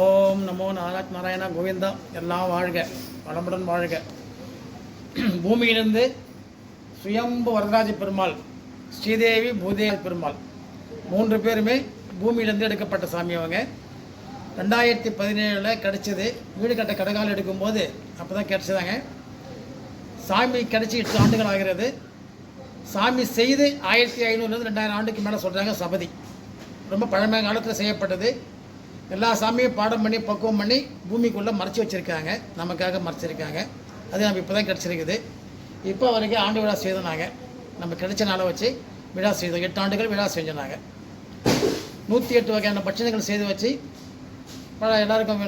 ஓம் நமோ நாராஜ் நாராயணா கோவிந்தா. எல்லாம் வாழ்க. வளமுடன் வாழ்க. பூமியிலிருந்து சுயம்பு வரதராஜ பெருமாள் ஸ்ரீதேவி பூதேவி பெருமாள் மூன்று பேருமே பூமியிலேருந்து எடுக்கப்பட்ட சாமி அவங்க. ரெண்டாயிரத்தி பதினேழில் கிடச்சிது. வீடு கட்ட கடகால் எடுக்கும்போது அப்போ தான் கிடச்சிதாங்க. சாமி கிடச்சி எட்டு ஆண்டுகள் ஆகிறது. சாமி செய்து ஆயிரத்தி ஐநூறுலேருந்து ரெண்டாயிரம் ஆண்டுக்கு மேலே சொல்கிறாங்க சபதி. ரொம்ப பழமை காலத்தில் செய்யப்பட்டது. எல்லா சாமியும் பாடம் பண்ணி பக்குவம் பண்ணி பூமிக்குள்ளே மறைச்சி வச்சுருக்காங்க. நமக்காக மறைச்சிருக்காங்க. அது நம்ம இப்போ தான் கிடச்சிருக்குது. இப்போ வரைக்கும் ஆண்டு விழா செய்தோம் நாங்கள் நம்ம கிடைச்ச நாளை வச்சு விழா செய்தோம். எட்டு ஆண்டுகள் விழா செஞ்சோம் நாங்கள் நூற்றி எட்டு வகையான பட்சணங்கள் செய்து வச்சு பல எல்லாருக்கும்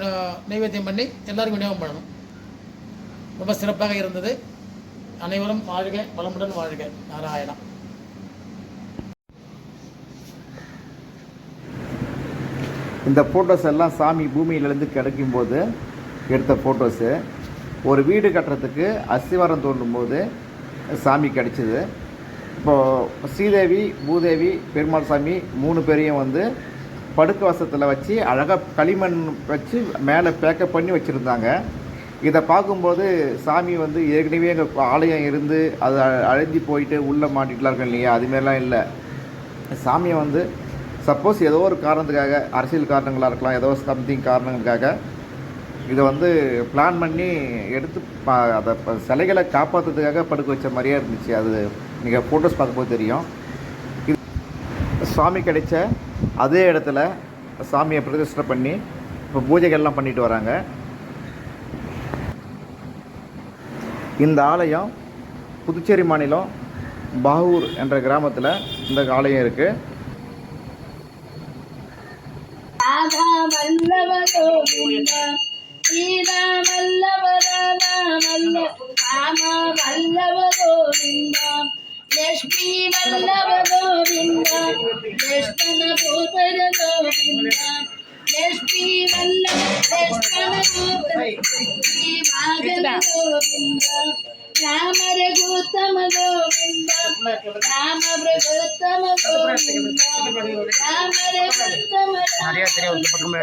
நைவேத்தியம் பண்ணி எல்லாருக்கும் விநியோகம் பண்ணணும். ரொம்ப சிறப்பாக இருந்தது. அனைவரும் வாழ்க வளமுடன் வாழ்க. நாராயணம் இந்த ஃபோட்டோஸ் எல்லாம் சாமி பூமியிலேருந்து கிடைக்கும்போது எடுத்த ஃபோட்டோஸு ஒரு வீடு கட்டுறதுக்கு அஸ்திவாரம் தோண்டும் போது சாமி கிடைச்சிது. இப்போது ஸ்ரீதேவி பூதேவி பெருமாள் சாமி மூணு பேரையும் வந்து படுக்க வசத்தில் வச்சு அழகாக களிமண் வச்சு மேலே பேக்கப் பண்ணி வச்சுருந்தாங்க. இதை பார்க்கும்போது சாமி வந்து ஏற்கனவே எங்கள் ஆலயம் இருந்து அது அ- அழிஞ்சு போயிட்டு உள்ளே மாட்டிட்டுலாம் இருக்கோம் இல்லையா அதுமாரிலாம் இல்லை. சாமியை வந்து சப்போஸ் ஏதோ ஒரு காரணத்துக்காக அரசியல் காரணங்களாக இருக்கலாம் ஏதோ சம்திங் காரணங்களுக்காக இதை வந்து பிளான் பண்ணி எடுத்து அதை ப- சிலைகளை காப்பாற்றுறதுக்காக படுக்க வச்ச மாதிரியே இருந்துச்சு. அது நீங்கள் ஃபோட்டோஸ் பார்க்கும்போது தெரியும். இது சுவாமி கிடைச்ச அதே இடத்துல சாமியை பிரதிஷ்டை பண்ணி இப்போ பூஜைகள்லாம் பண்ணிட்டு வராங்க. இந்த ஆலயம் புதுச்சேரி மாநிலம் பாகூர் என்ற கிராமத்தில் இந்த ஆலயம் இருக்குது రాధా మల్లవ సీతా మల్లవ రాధా మల్ల రామ మల్లవ గోవింద లక్ష్మీ మల్లవ గోవింద లక్ష్మణ భూపర గోవింద లక్ష్మీ గోవింద கோவிந்த ராம பிரகுத்தம நிறையா தெரியும் இந்த பக்கமே